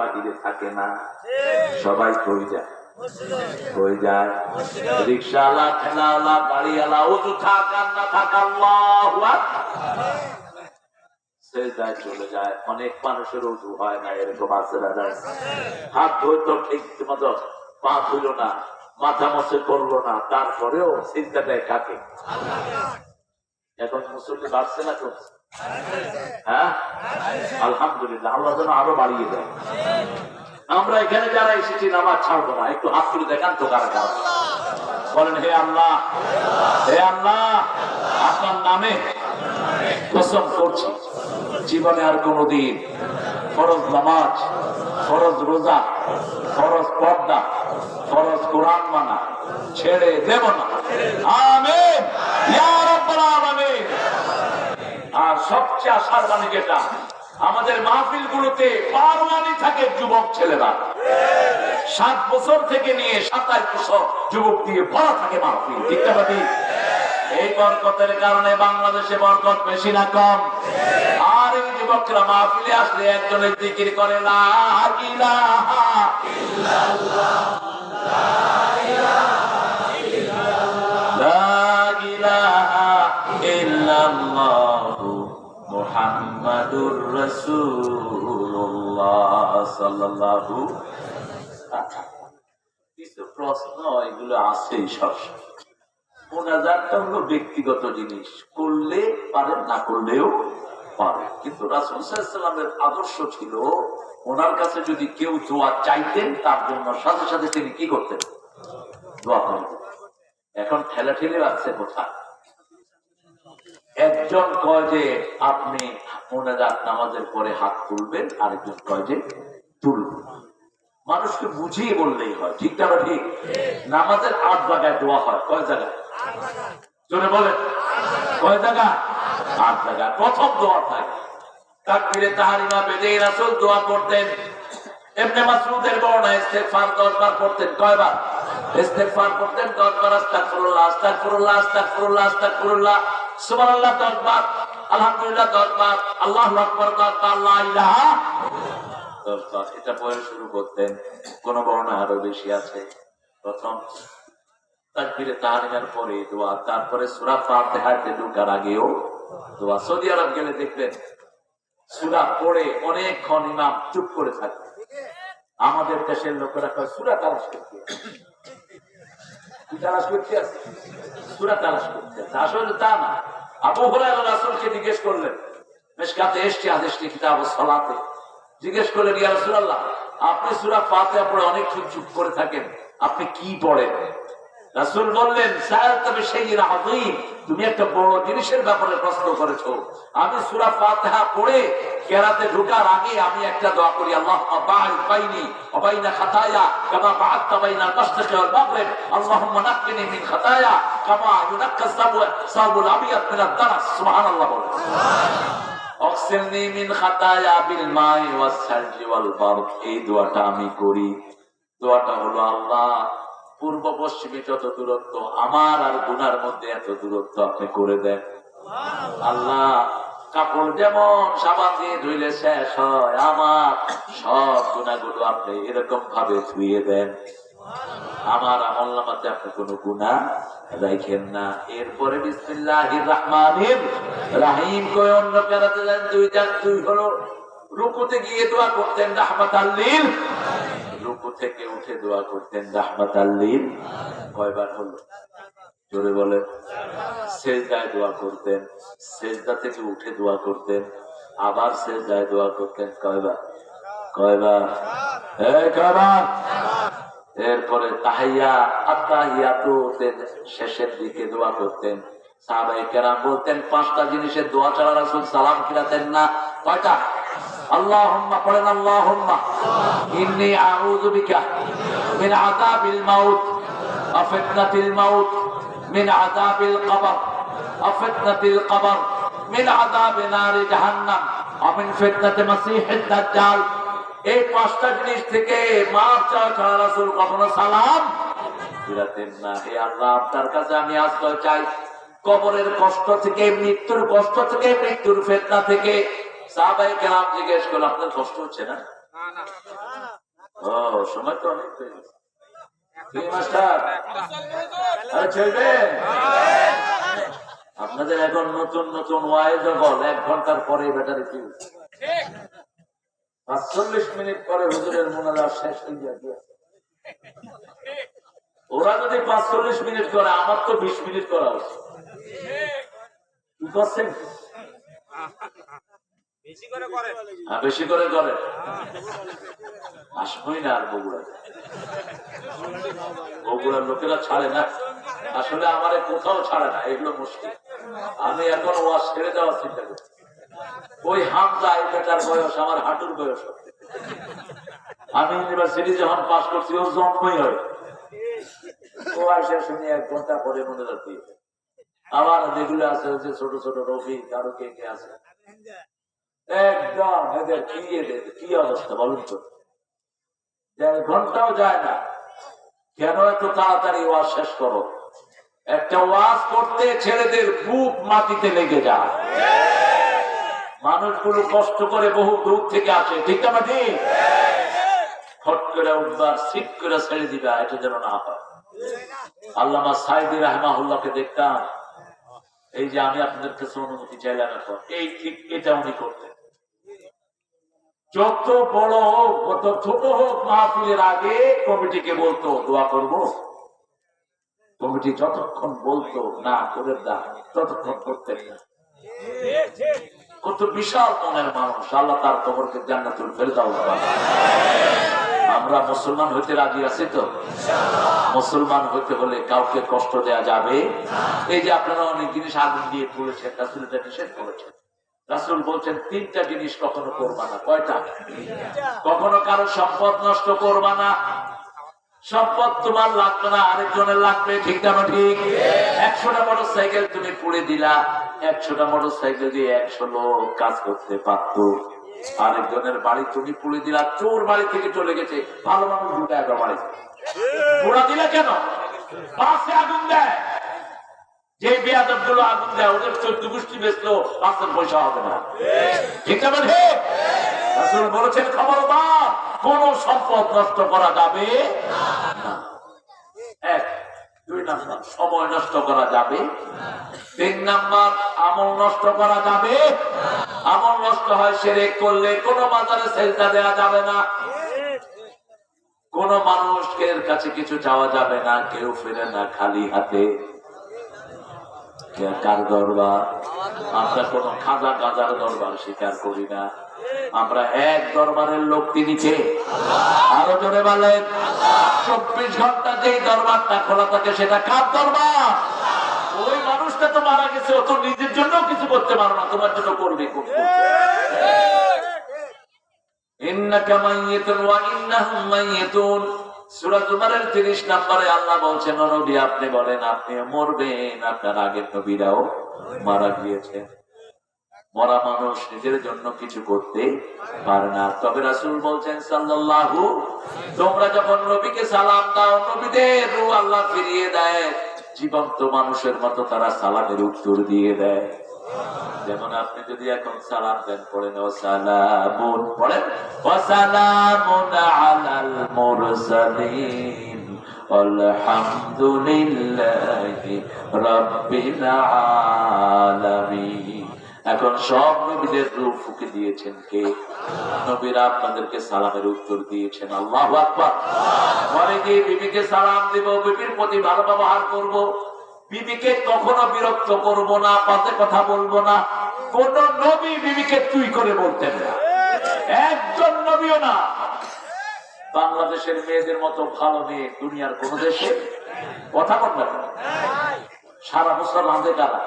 বাহিরে থাকে না। সবাই কই যায়? কই যায়? রিক্সাওয়ালা ঠেলাওয়ালা গাড়িওয়ালা উজু থাক আর না থাক আল্লাহু সেজদায় চলে যায়। অনেক মানুষের উজু হয় না এরকম আছে দাদা হাত ধরতো ঠিক মতো পা ধুল না মাথা মশে করল না তারপরেও চিন্তা দেয় কাকে এখন মুসল্লি বাড়ছে না কমছে হ্যাঁ? আলহামদুলিল্লাহ, আল্লাহ যেন আরও বাড়িয়ে দেয়। আমরা এখানে যারা এসেছি, নামাজ ছাড়বো না। একটু হাত তুলে দেখান তো কারা কারা। বলেন, হে আল্লাহ হে আল্লাহ, আপনার নামে কসম করছি, জীবনে আর কোনদিন ফরজ নামাজ, ফরজ রোজা, ফরজ পর্দা, ফরজ কোরআন মানা ছেড়ে দেব না। আমিন। ইয়া সবচেয়ে আশার মানে যেটা, আমাদের মাহফিল গুলোতে পারওয়ানি থাকে যুবক ছেলেরা। সাত বছর থেকে নিয়ে সাতাশ বছর যুবক দিয়ে ভরা থাকে মাহফিল, ঠিক না এই বরকতের কারণে বাংলাদেশে বরকত বেশি না কম। আর এই যুবকরা মাহফিলে আসলে একজনের জিকির করে ইল্লাল্লাহু। আচ্ছা কিছু প্রশ্ন, এগুলো মোনাজাতটা হলো ব্যক্তিগত জিনিস, করলে পারে, না করলেও পারে। কিন্তু রাসুল সাল্লামের আদর্শ ছিল, ওনার কাছে যদি কেউ দোয়া চাইতেন, তার জন্য সাথে সাথে তিনি কি করতেন? দোয়া করতেন। এখন ঠেলা ঠেলে আছে কোথায়? একজন কয় যে আপনি মোনাজাত নামাজের পরে হাত তুলবেন, আরেকজন কয় যে তুলবেন। মানুষকে বুঝিয়ে বললেই হয়, ঠিক না ঠিক? নামাজের আট জায়গায় দোয়া হয়, কয় জায়গায়? জোরে বলেন। কয় জায়গা আট জায়গায়। প্রথম দোয়া থাকে তাকবীরে তাহারিমা বেদে রাসূল দোয়া করতেন। এমনি মাসউদের বর্ণনা ইস্তেগফার 10 বার করতেন কয়বার? ইস্তেগফার করতেন 10 বার আস্তাগফিরুল্লাহ আস্তাগফিরুল্লাহ আস্তাগফিরুল্লাহ আস্তাগফিরুল্লাহ। সুবহানাল্লাহ 10 বার আলহামদুলিল্লাহ 10 বার আল্লাহু আকবার 10 বার লা ইলাহা দরকার এটা পরে শুরু করতেন কোন বর্ণনা আরও বেশি আছে? প্রথম তাকবীরে তাহারিমার পরে দোয়া, তারপরে সূরা ফাতিহাতে ঢোকার আগেও দোয়া। সৌদি আরব গেলে দেখবেন সূরা পড়ে অনেকক্ষণ ইমাম চুপ করে থাকে। আমাদের দেশের লোকেরা কয়, সূরা তালাশ করতে তালাশ করতে আছে সূরা তালাশ করতে আসলে তা না। আবু হুরায়রা রাসূলকে জিজ্ঞেস করলেন মেশকাতে এসছে আদেশটি কিতাব সালাতে? জিজ্ঞেস করলেন, ইয়া রাসূলুল্লাহ, আপনি সূরা ফাতিহা পড়ে অনেক চুপ চুপ করে থাকেন, আপনি কি পড়েন? রাসূল বললেন সায়াল তবে সেই আযীম, তুমি একটা বড় জিনিসের ব্যাপারে প্রশ্ন করেছ। আমি সূরা ফাতিহা পড়ে কেরাতে ঢোকার আগে আমি একটা দোয়া করি, আল্লাহ বা'দ বাইনি ওয়া খাতায়া, কামা বা'adta বাইনা মাশরিকি ওয়াল মাগরিব, আল্লাহুম্মা নাক্কিনি মিন খাতায়া অক্সিলনি মিন খাতায়া বিল মাই ওয়াস ওয়াল বারদ এই দোয়াটা আমি করি। দোয়াটা হলো আল্লাহ, পূর্ব পশ্চিমে যত দূরত্ব, আমার আর গুনার মধ্যে এত দূরত্ব আপনি করে দেন। আল্লাহ, কাপড় যেমন সাবান দিয়ে ধুইলে শেষ হয়, আমার সব গুণাগুলো আপনি এরকম ভাবে ধুয়ে দেন। আমার আমল নামাতে আপনি কোনো গুণা রাখেন না। এরপরে বিসমিল্লাহির রহমানির রাহিম অন্য যান, দুই যান, দুই হলো রুকুতে গিয়ে দোয়া করতেন রাহমাত আল্লিল রুকু থেকে উঠে দোয়া করতেন রাহমাত আল্লিল কয়বার হলো? জোরে বলেন। সেজদায় দোয়া করতেন, সেজদা থেকে উঠে দোয়া করতেন, আবার সেজদায় দোয়া করতেন কয়বার? কয়বার? এই, কয়বার? এরপরে তাহাইয়া আত্মাহিয়াতু শেষের দিকে দোয়া করতেন। সাহাবাই কেরাম বলতেন, পাঁচটা জিনিসের দোয়া ছাড়া রাসূল সালাম ফিরাতেন না? কয়টা? পড়েন ইন্নী মিন আযাবিল মাউত ওয়া ফিতনাতিল মাউত, মিন আযাবিল কবর ওয়া ফিতনাতিল কবর, মিন জাহান্নাম মিন ফিতনাতি মাসিহিদ দাজ্জাল। এই পাঁচটা জিনিস থেকে মাপ চাওয়া ছাড়া রাসূল কখনো সালাম ফিরাতেন না হে আল্লাহ আপনার কাছে আমি আশ্রয় চাই কবরের কষ্ট থেকে মৃত্যুর কষ্ট থেকে মৃত্যুর ফেতনা থেকে সাহাবাই কেরাম জিজ্ঞেস করল আপনার কষ্ট হচ্ছে না সময় তো অনেক হয়ে গেছে কি আপনাদের এখন নতুন নতুন ওয়াইজ বল এক ঘণ্টার পরে ব্যাটারি ফিউজ পাঁচচল্লিশ মিনিট পরে হুজুরের মোনাজা শেষ হয়ে যাবে ওরা যদি পাঁচচল্লিশ মিনিট করে আমার তো বিশ মিনিট করা উচিত। কি করছেন? বেশি করে করে। হ্যাঁ, আসবই না আর বগুড়া বগুড়ার লোকেরা ছাড়ে না। আসলে আমার কোথাও ছাড়ে না এগুলো মুশকিল। আমি এখন ওয়াশ ছেড়ে দেওয়ার চিন্তা করি ওই হামজা এই বেটার বয়স, আমার হাঁটুর বয়স আমি ইউনিভার্সিটি যখন পাস করছি, ওর জন্মই হয়। ও আসে, শুনি এক ঘণ্টা পরে মনে রাখি আবার যেগুলো আছে যে ছোট ছোট রফি কারও কে কে আছে। একদম কি কি অবস্থা বলুন তো? দেড় ঘন্টাও যায় না। কেন এত তাড়াতাড়ি ওয়াজ শেষ করো? একটা ওয়াজ করতে ছেলেদের বুক মাটিতে লেগে যায়। মানুষগুলো কষ্ট করে বহু দূর থেকে আসে, ঠিক না ঠিক হট করে উঠবার সিট করে ছেড়ে দিবা, এটা যেন না হয়। আল্লামা সাইদি রাহমাহুল্লাহকে দেখতাম, এই যে আমি আপনাদের কাছে অনুমতি চাইলাম এখন, এই ঠিক এটা উনি করতেন। যত বড় হোক কত ছোট হোক মাহফিলের আগে কমিটিকে বলতো, দোয়া করব? কমিটি যতক্ষণ বলতো, না, করে দা ততক্ষণ করতেন না। কত বিশাল মনের মানুষ। আল্লাহ তার কবরকে জান্নাতুল ফেরদাউস। আমরা মুসলমান হইতে রাজি আছি তো? মুসলমান হইতে হলে কাউকে কষ্ট দেয়া যাবে? এই যে আপনারা অনেক জিনিস আগুন দিয়ে তুলেছেন রাসুল এটা নিষেধ করেছেন। রাসুল বলছেন, তিনটা জিনিস কখনো করবা না। কয়টা? কখনো কারও সম্পদ নষ্ট করবা না। সম্পদ তোমার লাগবে না, আরেকজনের লাগবে, ঠিক না ঠিক? একশোটা মোটর সাইকেল তুমি পুড়ে দিলা একশোটা মোটর সাইকেল দিয়ে একশো লোক কাজ করতে পারতো। আরেকজনের বাড়ি তুমি পুড়ে দিলা, চোর বাড়ি থেকে চলে গেছে। ভালো মানুষ ঢুকে একবার বাড়ি পোড়া দিলে কেন? পাশে আগুন দেয়। যে বেয়াদবগুলো আগুন দেয়, ওদের চোদ্দ গোষ্ঠী বেচলো পাঁচের পয়সা হবে না। ঠিক আছে ঠিক রাসূল বলেছেন কোন সম্পদ নষ্ট করা যাবে না। দুই নাম্বার, সময় নষ্ট করা যাবে। তিন নাম্বার, আমল নষ্ট করা যাবে। আমল নষ্ট হয় সেরে করলে কোন বাজারে সেলটা দেওয়া যাবে না। কোন মানুষের কাছে কিছু যাওয়া যাবে না, কেউ ফেরে না খালি হাতে। কার দরবার? আমরা কোন খাজা গাজার দরবার স্বীকার করি না। আমরা এক দরবারের লোক তিনি কে? আরও জোরে বলেন। চব্বিশ ঘণ্টা যেই দরবারটা খোলা থাকে সেটা কার দরবার? ওই মানুষটা তো মারা গেছে ও তো নিজের জন্য কিছু করতে পারো না। তোমার জন্য করবে? ইন্নাকা মাইয়িতুন ওয়া ইন্নাহুম মাইয়িতুন। সূরা জুমারের 30 নম্বরে আল্লাহ বলছেন নবী আপনি বলেন আপনি মরবেন। আপনার আগের নবীরাও মারা গিয়েছেন। মরা মানুষ নিজের জন্য কিছু করতে পারে না। তবে রাসূল বলছেন, সাল্লাল্লাহু, তোমরা যখন নবীকে সালাম দাও, নবীদের রূহ আল্লাহ ফিরিয়ে দেয়। জীবন্ত মানুষের মতো তারা সালামের উত্তর দিয়ে দেয়। যেমন আপনি যদি এখন সালাম দেন, পড়েন ও সালামুন পড়েন ও সালামুন আলাল মুরসালিন, আলহামদুলিল্লাহি রাব্বিল আলামিন। এখন সব নবীদের রূপ ফুকে দিয়েছেন কে? নবীরা আপনাদেরকে সালামের উত্তর দিয়েছেন, আল্লাহু আকবার। পরে গিয়ে বিবিকে সালাম দিব, বিবির প্রতি ভালো ব্যবহার করব বিবিকে কখনো বিরক্ত করব না পাতে কথা বলব না। কোন নবী বিবিকে তুই করে বলতেন না। একজন নবীও না। বাংলাদেশের মেয়েদের মতো ভালো মেয়ে দুনিয়ার কোন দেশে কথা বলবে না। সারা বছর রাঁধে কারা?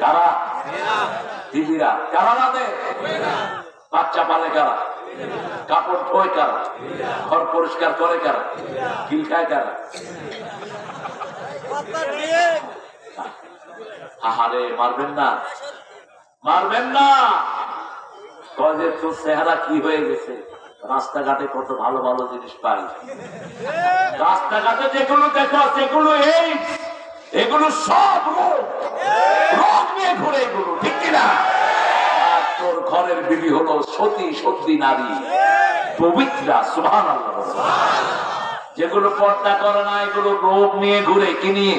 কারা? দিদিরা। কারা রাঁধে? বাচ্চা পালে কারা? কাপড় ধোয় কারা? ঘর পরিষ্কার করে কারা? কিল খায় কারা? আহারে, মারবেন না। মারবেন না। কয় তোর চেহারা কি হয়ে গেছে? রাস্তাঘাটে কত ভালো ভালো জিনিস পাই। রাস্তাঘাটে যেগুলো দেখো, সেগুলো এই, এগুলো সব রোগ। নিয়ে ঘুরে এগুলো, ঠিক কিনা? তোর ঘরের বিবি হলো সতী সত্যি নারী। পবিত্রা সুহান আল্লাহ যেগুলো পর্দা করে না, এগুলো রোগ নিয়ে ঘুরে কি নিয়ে?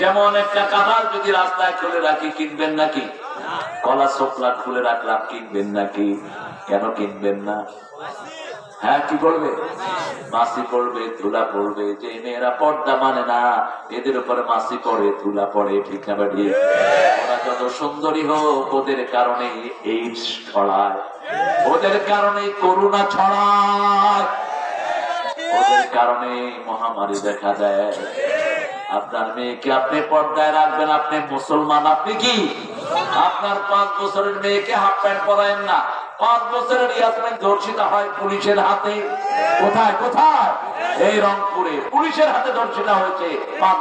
যেমন একটা কাঁঠাল যদি রাস্তায় খুলে রাখি, কিনবেন নাকি? কলা সোপলা খুলে রাখলাম, কিনবেন নাকি? কেন কিনবেন না? হ্যাঁ কি করবে? মাসি পড়বে, ধুলা পড়বে, যে মেয়েরা পর্দা মানে না, এদের উপরে মাসি পড়ে, ধুলা পড়ে, ঠিক না বাড়ি ওরা যত সুন্দরী হোক, ওদের কারণে এই ছড়ায় ওদের কারণে করুণা ছড়ায়। কারণে মহামারী দেখা দেয়। আপনার মেয়েকে আপনি পর্দায় রাখবেন, আপনি মুসলমান, আপনি কি? আপনার পাঁচ বছরের মেয়েকে হাফ প্যান্ট না। কোথায় কোথায়? এই রংপুরে। পুলিশের হাতে হয়েছে পাঁচ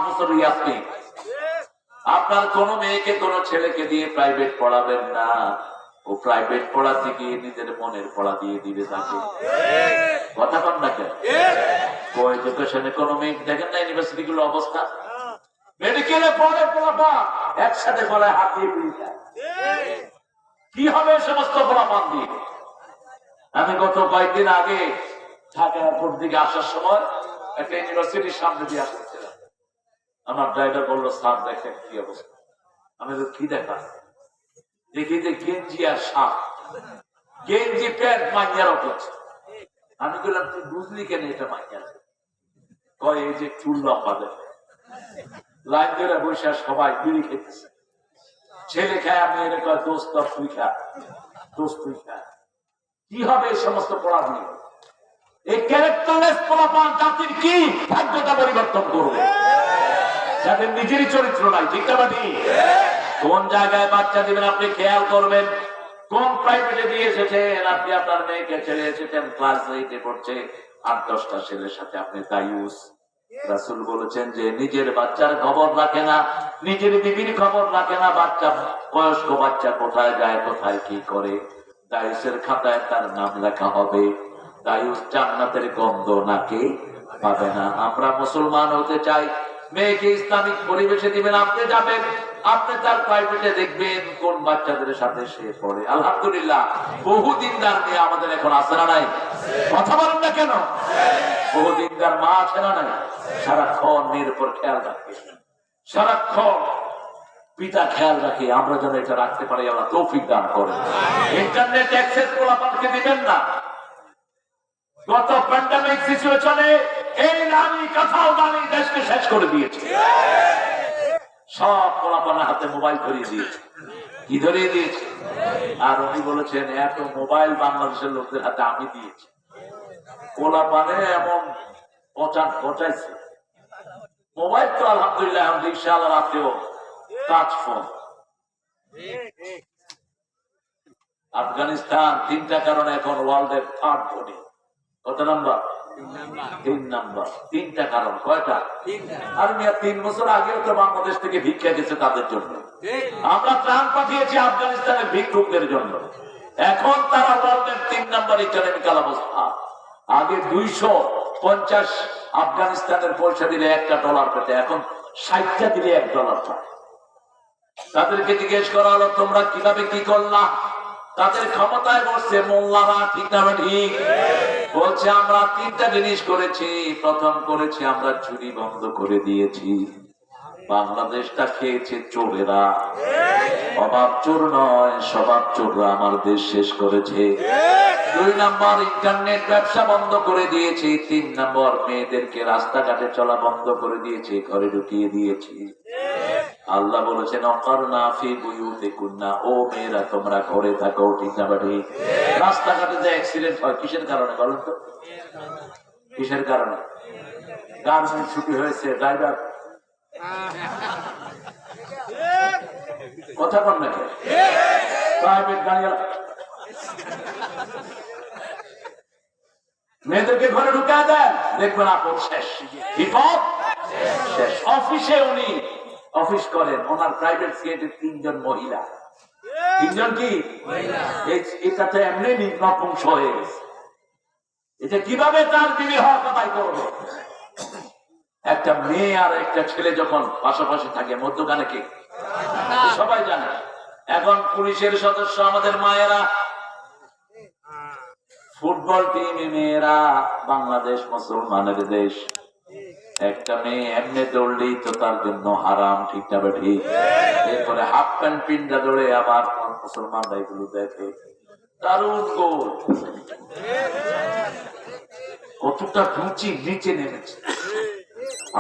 আপনার কোন মেয়েকে, কোন ছেলেকে দিয়ে প্রাইভেট পড়াবেন না। ও প্রাইভেট পড়াতে গিয়ে নিজের মনের পড়া দিয়ে দিবে তাকে। কথা কন না কেন? এডুকেশনে কোন দেখেন না ইউনিভার্সিটি গুলো অবস্থা? মেডিকেলে পড়ে পড়াপা একসাথে গলায় হাত দিয়ে। কি হবে সমস্ত পড়াপান দিয়ে? আমি গত কয়েকদিন আগে ঢাকা এয়ারপোর্ট দিকে আসার সময় একটা ইউনিভার্সিটির সামনে দিয়ে আসতেছিলাম আমার ড্রাইভার বলল স্যার দেখেন কি অবস্থা। আমি বললাম, কি দেখা গেঞ্জি আর সাপ গেঞ্জি, প্যান্ট অপেক্ষা। আমি বললাম তুই বুঝলি কেন এটা কয়, এই যে চুল লম্বা দেখে। লাইন ধরে বসে সবাই বিড়ি খেতেছে। ছেলে খায় কয়, দোস্ত তুই দোস্ত, তুই কি হবে এই সমস্ত পড়া নিয়ে এই ক্যারেক্টারলেস জাতির কি ভাগ্যতা পরিবর্তন করবে? যাদের নিজেরই চরিত্র নাই, ঠিক না কোন জায়গায় বাচ্চা দিবেন আপনি খেয়াল করবেন? কোন প্রাইভেটে দিয়ে এসেছেন? আপনি আপনার মেয়েকে ছেড়ে এসেছেন, ক্লাস এইটে পড়ছে। আট দশটা ছেলের সাথে আপনি দায়ুস। রাসুল বলেছেন যে নিজের বাচ্চার খবর রাখে না, নিজের বিবির খবর রাখে না, বাচ্চা, বয়স্ক বাচ্চা কোথায় যায়, কোথায় কি করে। দায়ুসের খাতায় তার নাম লেখা হবে। দায়ুস জান্নাতের গন্ধ নাকে পাবে না। আমরা মুসলমান হতে চাই। মেয়েকে ইসলামিক পরিবেশে দিবেন, আপনি যাবেন। আপনি তার প্রাইভেটে দেখবেন কোন বাচ্চাদের সাথে সে পড়ে। আলহামদুলিল্লাহ, বহুদিন দার মেয়ে আমাদের এখন আছে না নাই? কথা বলেন না কেন? বহুদিন দার মা আছে না নাই? সারাক্ষণ মেয়ের উপর খেয়াল রাখে। সারাক্ষণ পিতা খেয়াল রাখে, আমরা যেন এটা রাখতে পারি আমরা তৌফিক দান করেন। ইন্টারনেট অ্যাক্সেস পোলাপানকে দিবেন না। গত প্যান্ডামিক সিচুয়েশনে এই নারী কথাও দানি দেশকে শেষ করে দিয়েছে। সব পোলাপানের হাতে মোবাইল ধরিয়ে দিয়েছে। কি ধরিয়ে দিয়েছে? আর উনি বলেছেন, এত মোবাইল বাংলাদেশের লোকদের হাতে আমি দিয়েছি। পোলাপানে এমন পচাইছে মোবাইল তো আলহামদুলিল্লাহ, এখন রিক্সা রাতেও টাচ ফোন আফগানিস্তান তিনটা কারণে এখন ওয়ার্ল্ডের থার্ড ধনী। কত নাম্বার? তিন নাম্বার। তিনটা কারণ। কয়টা? আর মিয়া তিন বছর আগেও তো বাংলাদেশ থেকে ভিক্ষা গেছে তাদের জন্য। আমরা ত্রাণ পাঠিয়েছি আফগানিস্তানের ভিক্ষুকদের জন্য। এখন তারা ওয়ার্ল্ডের তিন নাম্বার ইকোনমিক্যাল অবস্থা। আগে দুইশো পঞ্চাশ আফগানিস্তানের পয়সা দিলে একটা ডলার পেতে এখন ষাটটা দিলে এক ডলার পায়। তাদেরকে জিজ্ঞেস করা হলো তোমরা কীভাবে কি করলা? তাদের ক্ষমতায় বসছে মোল্লারা ঠিক না ঠিক? বলছে, আমরা তিনটা জিনিস করেছি। প্রথম করেছি, আমরা চুরি বন্ধ করে দিয়েছি। বাংলাদেশটা খেয়েছে চোরেরা। অভাব চোর নয়, স্বভাব চোররা আমার দেশ শেষ করেছে। দুই নাম্বার, ইন্টারনেট ব্যবসা বন্ধ করে দিয়েছি। তিন নম্বর, মেয়েদেরকে রাস্তাঘাটে চলা বন্ধ করে দিয়েছি, ঘরে ঢুকিয়ে দিয়েছি। আল্লাহ বলেছেন, অকর্ণা ফি বুয়ুতে কুন্না ও মেয়েরা, তোমরা ঘরে থাকো, ঠিক না বাড়ি রাস্তাঘাটে যে অ্যাক্সিডেন্ট হয়, কিসের কারণে বলেন তো? কিসের কারণে? গার্মেন্ট ছুটি হয়েছে, ড্রাইভার। কথা নাকি প্রাইভেট গাড়ি মেয়েদেরকে ঘরে ঢুকা দেন। দেখবেন আপদ শেষ। বিপদ শেষ। অফিসে উনি অফিস করেন। ওনার প্রাইভেট সিএটে তিনজন মহিলা। তিনজন কি? এটা তো এমনি নপুংস হয়ে গেছে। এটা কীভাবে তার বিবি হওয়ার কথাই করবে? একটা মেয়ে আর একটা ছেলে যখন পাশাপাশি থাকে মধ্যখানে কে? সবাই জানে। এখন পুলিশের সদস্য আমাদের মায়েরা। ফুটবল টিম মেয়েরা বাংলাদেশ মুসলমানের দেশ। একটা মেয়ে এমনি দৌড়লেই তো তার জন্য হারাম, ঠিক না ঠিক? এরপরে হাফ প্যান্ট পিন্ডা দৌড়ে আবার মুসলমানরা এগুলো দেখে। দারুণ গোল কতটা নিচে নেমেছে।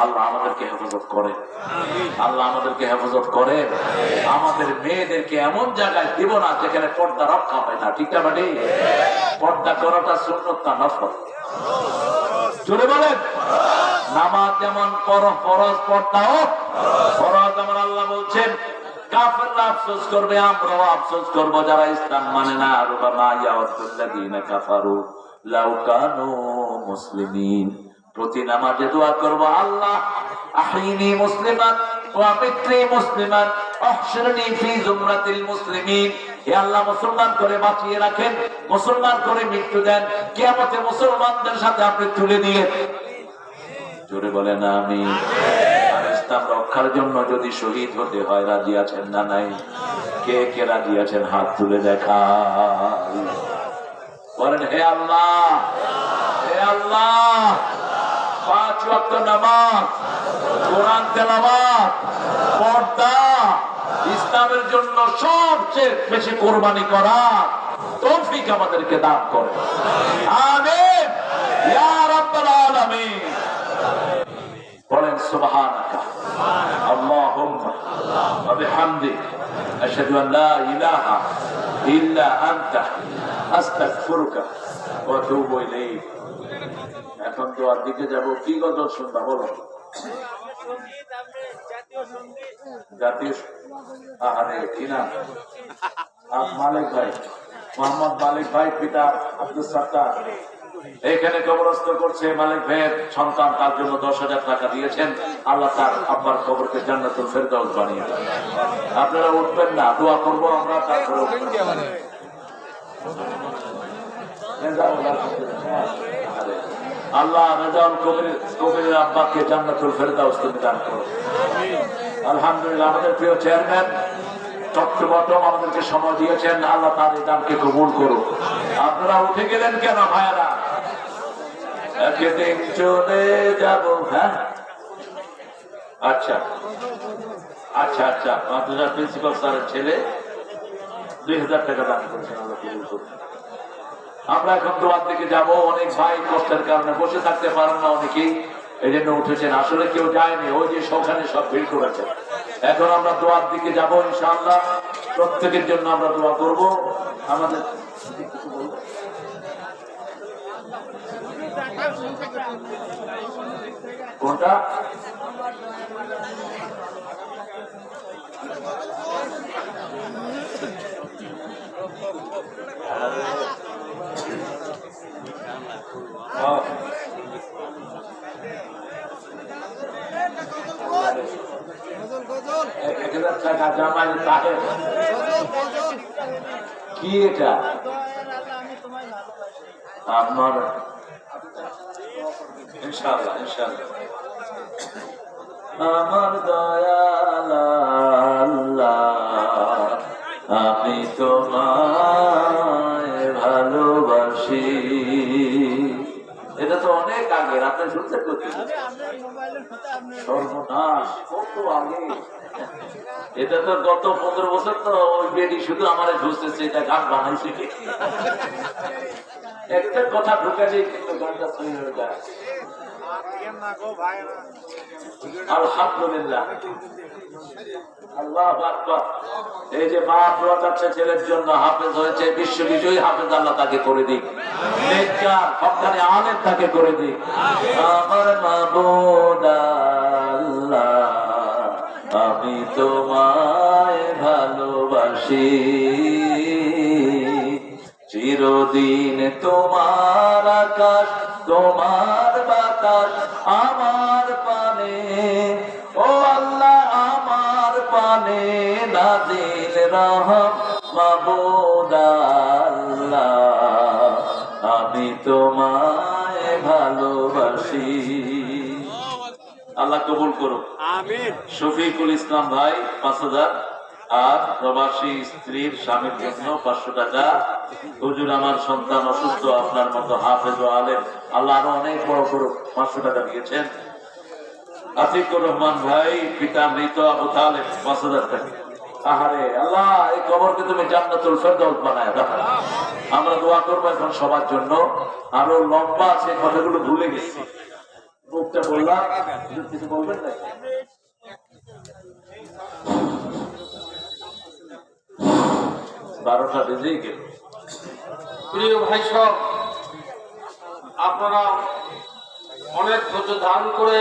আল্লাহ আমাদেরকে হেফাজত করেন। আল্লাহ আমাদেরকে হেফাজত করেন। আমাদের মেয়েদেরকে এমন জায়গায় দিব না যেখানে পর্দা রক্ষা হয় না, ঠিক না পর্দা করাটা না নফল? জোরে বলেন। নামাজ যেমন ফরজ পর্দাও ফরজ আমার আল্লাহ বলছেন মানে মুসলিমিন। করে বাঁচিয়ে রাখেন, মুসলমান করে মৃত্যু দেন। কিয়ামতে মুসলমানদের সাথে আপনি তুলে দিয়ে জোরে বলেন আমি ইসলাম রক্ষার জন্য যদি শহীদ হতে হয়, রাজি আছেন না নাই? কে কে রাজি আছেন? হাত তুলে দেখা বলেন, হে আল্লাহ! হে আল্লাহ! পাঁচ ওয়াক্ত নামাজ, কোরআন তেলাওয়াত, পর্দা, ইসলামের জন্য সবচেয়ে বেশি কোরবানি করা তৌফিক আমাদেরকে দান করে। আমিন। ইয়া রাব্বাল আলামিন। বলেন ওয়া আতুবু ইলাইক। এখন দিকে যাব, কি গজল শুনবা বলো? জাতীয় আরে মালিক ভাই, মোহাম্মদ মালিক ভাই, পিতা আব্দুল সাত্তার। এখানে কবরস্থ করছে মালিক ভাইয়ের সন্তান তার জন্য দশ হাজার টাকা দিয়েছেন। আল্লাহ তার আব্বার কবরকে জান্নাতুল ফেরদাউস বানিয়ে দেন। আপনারা উঠবেন না দোয়া করব আমরা তারপরে আল্লাহ রেজাউল কবির কবিরের আব্বাকে জান্নাতুল ফেরদাউস তুমি দান করো। আলহামদুলিল্লাহ আমাদের প্রিয় চেয়ারম্যান ডক্টর বটম আমাদেরকে সময় দিয়েছেন। আল্লাহ তার এই দানকে কবুল করো আপনারা উঠে গেলেন কেন ভাইয়ারা? একদিন চলে যাব হ্যাঁ? আচ্ছা। আচ্ছা আচ্ছা। আপনার প্রিন্সিপাল স্যারের ছেলে দুই হাজার টাকা দান করেছেন আমরা এখন দোয়ার দিকে যাব, অনেক ভাই কষ্টের কারণে বসে থাকতে পারেন না অনেকেই। এই জন্য উঠেছেন। আসলে কেউ যায়নি, ওই যে সৌখানে সব ভিড় করেছে। এখন আমরা দোয়ার দিকে যাব, ইনশাআল্লাহ। প্রত্যেকের জন্য আমরা দোয়া করব। আমাদের কোনটা হ্যাঁ। কি এটা আপনার আমার দয়াল আমি তোমায় ভালোবাসি। এটা তো অনেক আগে আপনি শুনতে সর্বনাশ, কত আগে। এটা তো গত পনেরো বছর তো ওই বেডি শুধু আমার ঘুরতেছে এটা গান বানাইছে? একটা কথা ঢুকালে কিন্তু গানটা হয়ে যায়। এই যে ছেলের জন্য হাফেজ হয়েছে বিশ্ব বিজয়ী হাফেজ আল্লাহ তাকে করে তাকে করে আমি তোমায় ভালোবাসি। চিরদিন তোমার আকাশ, তোমার বাতাস আমার পানে। ও আল্লাহ আমার পানে নাজিল রহম। মাবুদ আল্লাহ আমি তোমায় ভালোবাসি। আল্লাহ কবুল করুক আমিন। শফিকুল ইসলাম ভাই পাঁচ হাজার। আর প্রবাসী স্ত্রীর স্বামীর জন্য পাঁচশো টাকা। হুজুর, আমার সন্তান অসুস্থ, আপনার মতো হাফেজ ও আলেম। আল্লাহ আরও অনেক বড় বড় পাঁচশো টাকা দিয়েছেন। আতিকুর রহমান ভাই, পিতা মৃত, আবু তালেব, পাঁচ হাজার টাকা। লম্বা ভুলে গেছি। বললাম বারোটা বেজেই গেল। প্রিয় ভাই সব, আপনারা অনেক ধৈর্য ধারণ করে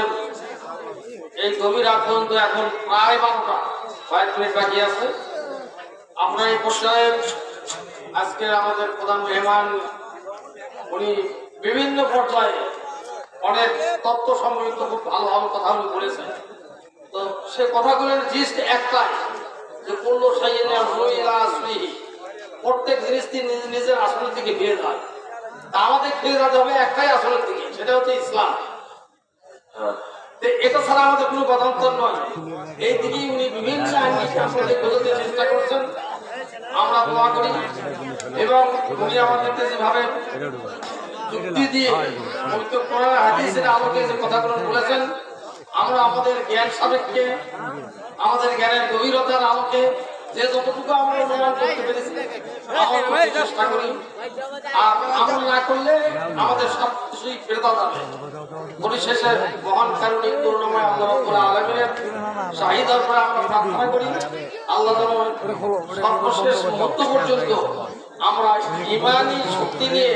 এই গভীর পর্যন্ত এখন প্রায় বারোটা, কয়েক মিনিট বাকি আছে। আমরা এই পর্যায়ে আজকে আমাদের প্রধান মেহমান, উনি বিভিন্ন পর্যায়ে অনেক তত্ত্ব সম্বলিত খুব ভালো ভালো কথা উনি বলেছেন। তো সে কথাগুলোর জিস্ট একটাই যে রইলা সুইহি প্রত্যেক জিনিস নিজের আসলের দিকে ফিরে যায়। আমাদের ফিরে যেতে হবে একটাই আসলের দিকে, সেটা হচ্ছে ইসলাম। হ্যাঁ। এটা ছাড়া আমাদের কোনো নয়। এই দিকেই উনি বিভিন্ন চেষ্টা করছেন। আমরা দোয়া করি। এবং উনি আমাদেরকে যেভাবে যুক্তি দিয়ে হাদিসের আলোকে যে কথাগুলো বলেছেন, আমরা আমাদের জ্ঞান সাপেক্ষে, আমাদের জ্ঞানের গভীরতার আলোকে যে যতটুকু আমরা অনুমান করতে পেরেছি আমল করতে চেষ্টা করি। আর আমল না করলে আমাদের সব কিছুই ফেরত যাবে। পরিশেষে মহান কারণিক করুণাময় আল্লাহ রাব্বুল আলামিনের শাহী দরবারে আমরা প্রার্থনা করি আল্লাহ সর্বশেষ মুহূর্ত পর্যন্ত আমরা ইমানি শক্তি নিয়ে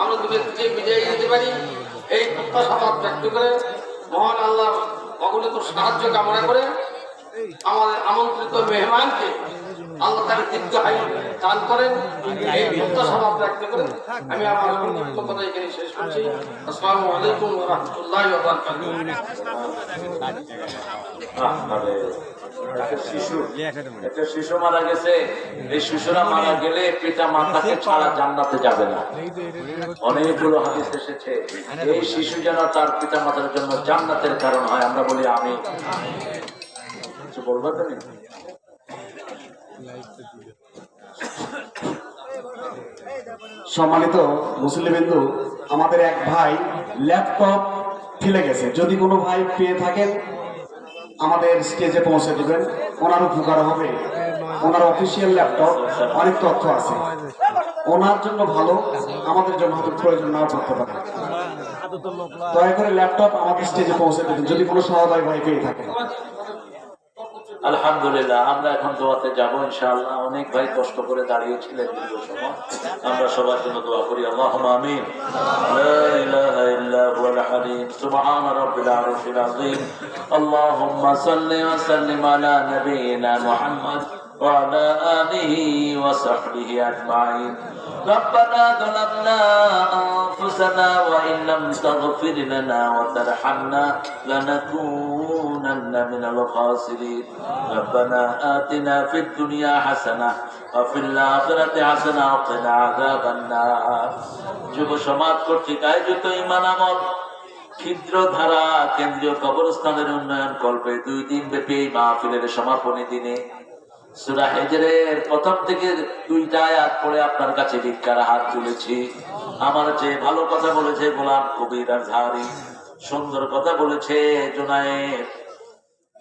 আমরা দুটো থেকে বিজয় যেতে পারি। এই প্রত্যাশাবাদ ব্যক্ত করে মহান আল্লাহ অগণিত সাহায্য কামনা করে আমাদের আমন্ত্রিত মেহমানকে আল্লাহ তার দীর্ঘ আয়ু দান করেন এই প্রত্যাশাবাদ ব্যক্ত করে আমি আমার সংক্ষিপ্ত কথা এখানে শেষ করছি। আসসালামু আলাইকুম ওয়া রাহমাতুল্লাহি ওয়া বারাকাতুহু। একটা শিশু মারা গেছে। এই শিশুরা মারা গেলে পিতা মাতাকে ছাড়া জান্নাতে যাবে না। অনেকগুলো হাদিস এসেছে। এই শিশু যেন তার পিতা মাতার জন্য জান্নাতের কারণ হয় আমরা বলি আমি কিছু বলব তুমি সম্মানিত মুসলিমবিন্দু, আমাদের এক ভাই ল্যাপটপ ফেলে গেছে। যদি কোনো ভাই পেয়ে থাকেন, আমাদের স্টেজে পৌঁছে দেবেন। ওনার উপকার হবে। ওনার অফিসিয়াল ল্যাপটপ, অনেক তথ্য আছে। ওনার জন্য ভালো, আমাদের জন্য হয়তো প্রয়োজন নাও করতে পারে। দয়া করে ল্যাপটপ আমাদের স্টেজে পৌঁছে দেবেন। যদি কোনো সহদয় ভাই পেয়ে থাকেন। আলহামদুলিল্লাহ আমরা এখন দোয়াতে যাব ইনশাআল্লাহ অনেক ভাই কষ্ট করে দাঁড়িয়েছিলেন দীর্ঘ সময় আমরা সবার জন্য দোয়া করি আল্লাহ আমিন لا إله إلا هو الحليم سبحان رب العرش العظيم اللهم صل وسلم على نبينا محمد وعلى آله وصحبه أجمعين ربنا ظلمنا أنفسنا وإن لم تغفر لنا وترحمنا لنكونن من الخاسرين ربنا آتنا في الدنيا حسنة وفي الآخرة حسنة وقنا عذاب النار যুব সমাজ কর্তৃক আয়োজিত ইমান আমল ক্ষুদ্র ধারা কেন্দ্রীয় কবরস্থানের উন্নয়ন কল্পে দুই দিন ব্যাপী এই মাহফিলের সমাপনী দিনে সুরা হেজরের প্রথম থেকে দুইটা আয়াত পড়ে আপনার কাছে ভিক্ষার হাত তুলেছি। আমার যে ভালো কথা বলেছে গোলাম কবির আর সুন্দর কথা বলেছে জোনায়ের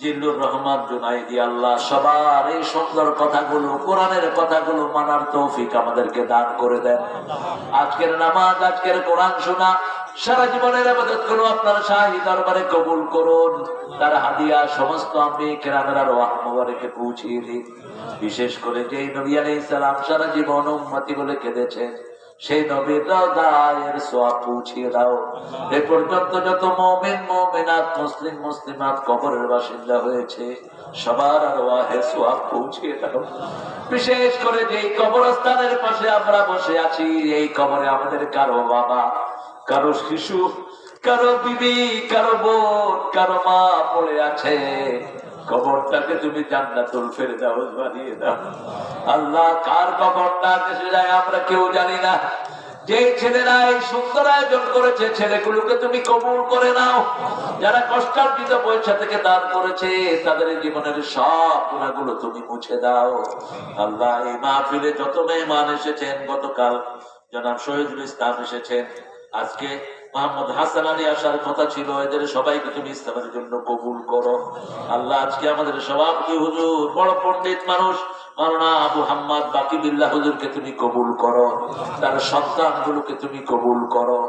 জিল্লুর রহমান জুনাইদি আল্লাহ, সবার এই সুন্দর কথাগুলো, কোরআনের কথাগুলো মানার তৌফিক আমাদেরকে দান করে দেন। আজকের নামাজ, আজকের কোরআন শোনা, সারা জীবনের আবাদতগুলো আপনার শাহী দরবারে কবুল করুন। তার হাদিয়া সমস্ত আমি কেরামের মোবারকে পৌঁছিয়ে দিন। বিশেষ করে যে নবী আলাইহিস সালাম সারা জীবন উম্মতি বলে কেঁদেছেন। সেই নবীর দায়ের সোয়াব পৌঁছিয়ে দাও। এ পর্যন্ত যত মমিন, মমিনাত, মুসলিম, মুসলিমাত কবরের বাসিন্দা হয়েছে, সবার আর ওয়াহে সোয়াব পৌঁছিয়ে দাও। বিশেষ করে যে কবরস্থানের পাশে আমরা বসে আছি, এই কবরে আমাদের কারও বাবা, কারও শিশু, কারও বিবি, কারও বোন, কারও মা পড়ে আছে। কবরটাকে তুমি জান্নাতুল ফেরদাউস বানিয়ে দাও। আল্লাহ, কার কবরটা দেশে যায় আমরা কেউ জানি না। যে ছেলেরা এই সুন্দর আয়োজন করেছে, ছেলেগুলোকে তুমি কবুল করে নাও। যারা কষ্টার্জিত পয়সা থেকে দান করেছে, তাদের জীবনের সব গুণাগুলো তুমি মুছে দাও। আল্লাহ, এই মাহফিলে যত মেহমান এসেছেন, গতকাল জনাব শহীদুল ইসলাম এসেছেন। আজকে মোহাম্মদ হাসান আলী আসার কথা ছিল, এদের সবাইকে তুমি ইসলামের জন্য কবুল করো। আল্লাহ আজকে আমাদের সভাপতি হুজুর, বড় পণ্ডিত মানুষ, মাওলানা আবু বাকি বিল্লাহ হুজুরকে তুমি কবুল করো। তার সন্তানগুলোকে তুমি কবুল করো।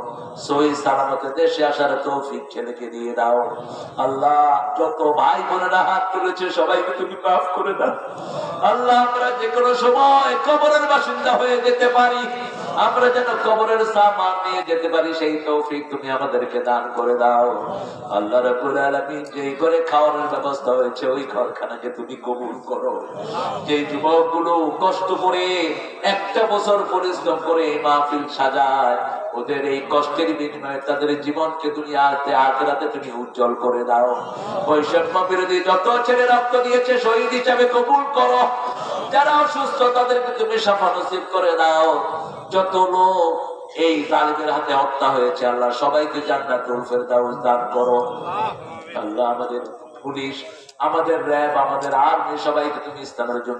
সালামতে দেশে আসার তৌফিক ছেলেকে দিয়ে দাও। আল্লাহ, যত ভাই বোনেরা হাত তুলেছে, সবাইকে তুমি মাফ করে দাও। আল্লাহ, আমরা যে কোনো সময় কবরের বাসিন্দা হয়ে যেতে পারি। আমরা যেন কবরের সামান নিয়ে যেতে পারি, সেই তৌফিক তুমি আমাদেরকে দান করে দাও। আল্লাহ রাব্বুল আলামিন যেই করে খাওয়ানোর ব্যবস্থা হয়েছে, ওই ঘরখানাকে তুমি কবুল করো। যে যুবকগুলো কষ্ট করে একটা বছর পরিশ্রম করে মাহফিল সাজায়, ওদের এই কষ্টের বিনিময়ে তাদের জীবনকে তুমি আতে আখেরাতে তুমি উজ্জ্বল করে দাও। বৈষম্য বিরোধী যত ছেলে রক্ত দিয়েছে, শহীদ হিসাবে কবুল করো। যারা অসুস্থ, তাদেরকে তুমি সাফা নসিব করে দাও। যত লোক এই জালিমের হাতে হত্যা হয়েছে আল্লাহ সবাইকে জান্নাতুল ফেরদাউস দান করো। আল্লাহ আমাদের পুলিশ আমাদের র্যাব আমাদের আর্মি সবাইকে তুমি ইসলামের জন্য